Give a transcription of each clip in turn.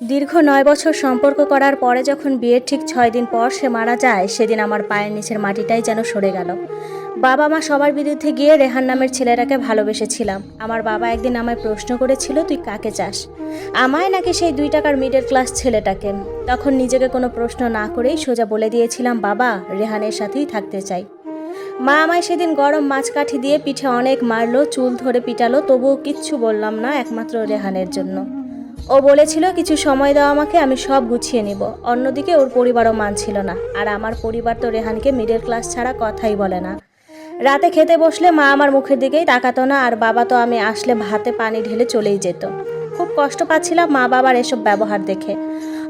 দীর্ঘ নয় বছর সম্পর্ক করার পরে যখন বিয়ের ঠিক ছয় দিন পর সে মারা যায়, সেদিন আমার পায়ের নিচের মাটিটাই যেন সরে গেল। বাবা মা সবার বিরুদ্ধে গিয়ে রেহান নামের ছেলেটাকে ভালোবেসেছিলাম। আমার বাবা একদিন আমায় প্রশ্ন করেছিল, তুই কাকে চাস? আমায় নাকি সেই দুই টাকার মিডল ক্লাস ছেলেটাকে? তখন নিজেকে কোনো প্রশ্ন না করেই সোজা বলে দিয়েছিলাম, বাবা, রেহানের সাথেই থাকতে চাই। মা আমায় সেদিন গরম মাছকাঠি দিয়ে পিঠে অনেক মারলো, চুল ধরে পিটালো, তবুও কিচ্ছু বললাম না একমাত্র রেহানের জন্য। ও বলেছিল, কিছু সময় দাও আমাকে, আমি সব গুছিয়ে নিব। অন্যদিকে ওর পরিবারও মানছিল না। আর আমার পরিবার তো রেহানকে মিডল ক্লাস ছাড়া কথাই বলে না। রাতে খেতে বসলে মা আমার মুখের দিকেই তাকাতো না, আর বাবা তো আমি আসলে ভাতে পানি ঢেলে চলেই যেত। খুব কষ্ট পাচ্ছিলাম মা বাবার এসব ব্যবহার দেখে।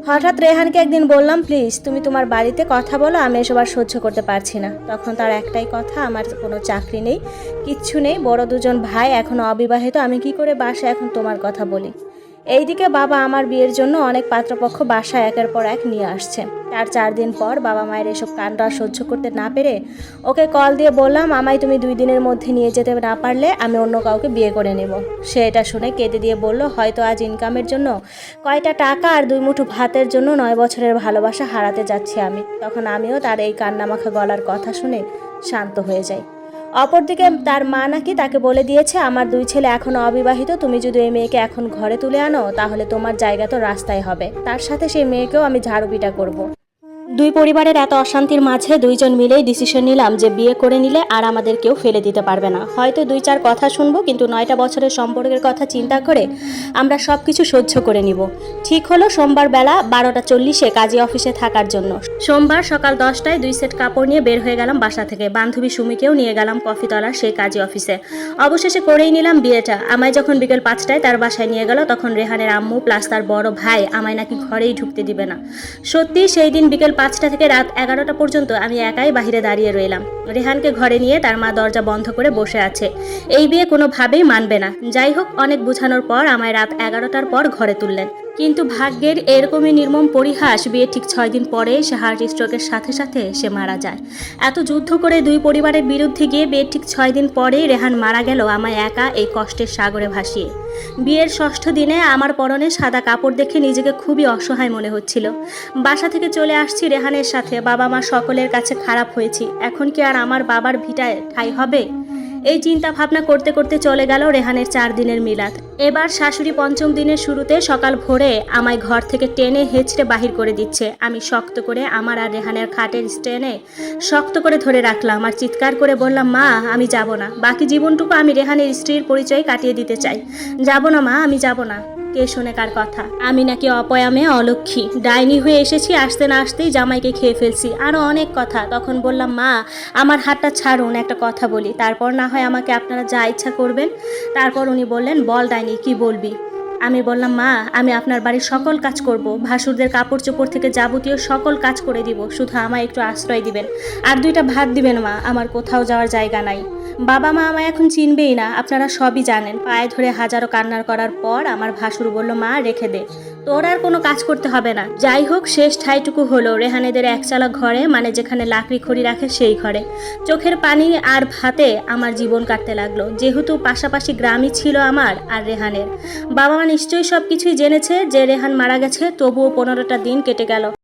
হঠাৎ রেহানকে একদিন বললাম, প্লিজ, তুমি তোমার বাড়িতে কথা বলো, আমি এসব আর সহ্য করতে পারছি না। তখন তার একটাই কথা, আমার কোনো চাকরি নেই, কিচ্ছু নেই, বড় দুজন ভাই এখন অবিবাহিত, আমি কি করে বাসায় এখন তোমার কথা বলি? এইদিকে বাবা আমার বিয়ের জন্য অনেক পাত্রপক্ষ বাসায় একের পর এক নিয়ে আসছে। তার চার দিন পর বাবা মায়ের এসব কাণ্ড সহ্য করতে না পেরে ওকে কল দিয়ে বললাম, আমায় তুমি দুই দিনের মধ্যে নিয়ে যেতে না পারলে আমি অন্য কাউকে বিয়ে করে নেব। সে এটা শুনে কেঁদে দিয়ে বলল, হয়তো আজ ইনকামের জন্য কয়টা টাকা আর দুই মুঠো ভাতের জন্য নয় বছরের ভালোবাসা হারাতে যাচ্ছি আমি। তখন আমিও তার এই কান্নামাখা গলার কথা শুনে শান্ত হয়ে যাই। অপরদিকে তার মা নাকি তাকে বলে দিয়েছে, আমার দুই ছেলে এখন অবিবাহিত, তুমি যদি এই মেয়েকে এখন ঘরে তুলে আনো, তাহলে তোমার জায়গা তো রাস্তায় হবে তার সাথে সেই মেয়েকেও আমি ঝাড়ুপিটা করব করব। দুই পরিবারের এত অশান্তির মাঝে দুইজন মিলেই ডিসিশন নিলাম যে বিয়ে করে নিলে আর আমাদের কেউ ফেলে দিতে পারবে না। হয়তো দুই চার কথা শুনব, কিন্তু নয়টা বছরের সম্পর্কের কথা চিন্তা করে আমরা সব কিছু সহ্য করে নিব। ঠিক হলো সোমবার বেলা বারোটা চল্লিশে কাজী অফিসে থাকার জন্য। সোমবার সকাল দশটায় দুই সেট কাপড় নিয়ে বের হয়ে গেলাম বাসা থেকে। বান্ধবী সুমিকেও নিয়ে গেলাম কফি তলার সেই কাজী অফিসে। অবশেষে করেই নিলাম বিয়েটা। আমায় যখন বিকেল পাঁচটায় তার বাসায় নিয়ে গেল, তখন রেহানের আম্মু প্লাস তার বড় ভাই আমায় নাকি ঘরেই ঢুকতে দিবে না। সত্যি সেই দিন বিকেল পাঁচটা থেকে রাত এগারোটা পর্যন্ত আমি একাই বাহিরে দাঁড়িয়ে রইলাম। রেহানকে ঘরে নিয়ে তার মা দরজা বন্ধ করে বসে আছে। এই বিয়ে কোনোভাবেই মানবে না। যাই হোক, অনেক বোঝানোর পর আমায় রাত এগারোটার পর ঘরে তুললেন। কিন্তু ভাগ্যের এরকমই নির্মম পরিহাস বিয়ে ঠিক ছয় দিন পরে সে হার্ট স্ট্রোকের সাথে সাথে সে মারা যায়। এত যুদ্ধ করে দুই পরিবারের বিরুদ্ধে গিয়ে বিয়ের ঠিক ছয় দিন পরেই রেহান মারা গেল আমায় একা এই কষ্টের সাগরে ভাসিয়ে। বিয়ের ষষ্ঠ দিনে আমার পরনে সাদা কাপড় দেখে নিজেকে খুবই অসহায় মনে হচ্ছিল। বাসা থেকে চলে আসছি রেহানের সাথে বাবা মা সকলের কাছে খারাপ হয়েছি। এখন কি আর আমার বাবার ভিটায় ঠাই হবে? এই চিন্তা ভাবনা করতে করতে চলে গেল রেহানের চার দিনের মিলাদ। এবার শাশুড়ি পঞ্চম দিনের শুরুতে সকাল ভোরে আমায় ঘর থেকে টেনে হেঁচড়ে বাহির করে দিচ্ছে। আমি শক্ত করে আমার আর রেহানের খাটের স্টেনে শক্ত করে ধরে রাখলাম আর চিৎকার করে বললাম, মা, আমি যাব না। বাকি জীবনটুকু আমি রেহানের স্ত্রীর পরিচয় কাটিয়ে দিতে চাই। যাব না, মা, আমি যাব না। কে শোনে কার কথা? আমি নাকি অপয়ামে অলক্ষী। ডাইনি হয়ে এসেছি, আসতে না আসতেই জামাইকে খেয়ে ফেলছি। আরও অনেক কথা। তখন বললাম, মা, আমার হাতটা ছাড়ুন, একটা কথা বলি। তারপর না হয় আমাকে আপনারা যা ইচ্ছা করবেন। তারপর উনি বললেন, বল ডাইনি, কি বলবি? আমি বললাম, মা, আমি আপনার বাড়ির সকল কাজ করব। ভাসুরদের কাপড় চোপড় থেকে যাবতীয় সকল কাজ করে দিব। শুধু আমায় একটু আশ্রয় দিবেন। আর দুইটা ভাত দিবেন, মা, আমার কোথাও যাওয়ার জায়গা নাই। বাবা, মা আমায় এখন চিনবেই না, আপনারা সবই জানেন। পায়ে ধরে হাজারো কান্নার করার পর আমার ভাসুর বলল, মা, রেখে দে। তোর আর কোনো কাজ করতে হবে না। যাই হোক, শেষ ঠাইটুকু হলো রেহানেদের একচালা ঘরে মানে যেখানে লাকড়ি খড়ি রাখে সেই ঘরে। চোখের পানি আর ভাতে আমার জীবন কাটতে লাগল। যেহেতু পাশাপাশি গ্রামই ছিল আমার আর রেহানের। বাবা মা নিশ্চয়ই সব কিছুই জেনেছে। যে রেহান মারা গেছে তবুও পনেরোটা দিন কেটে গেল।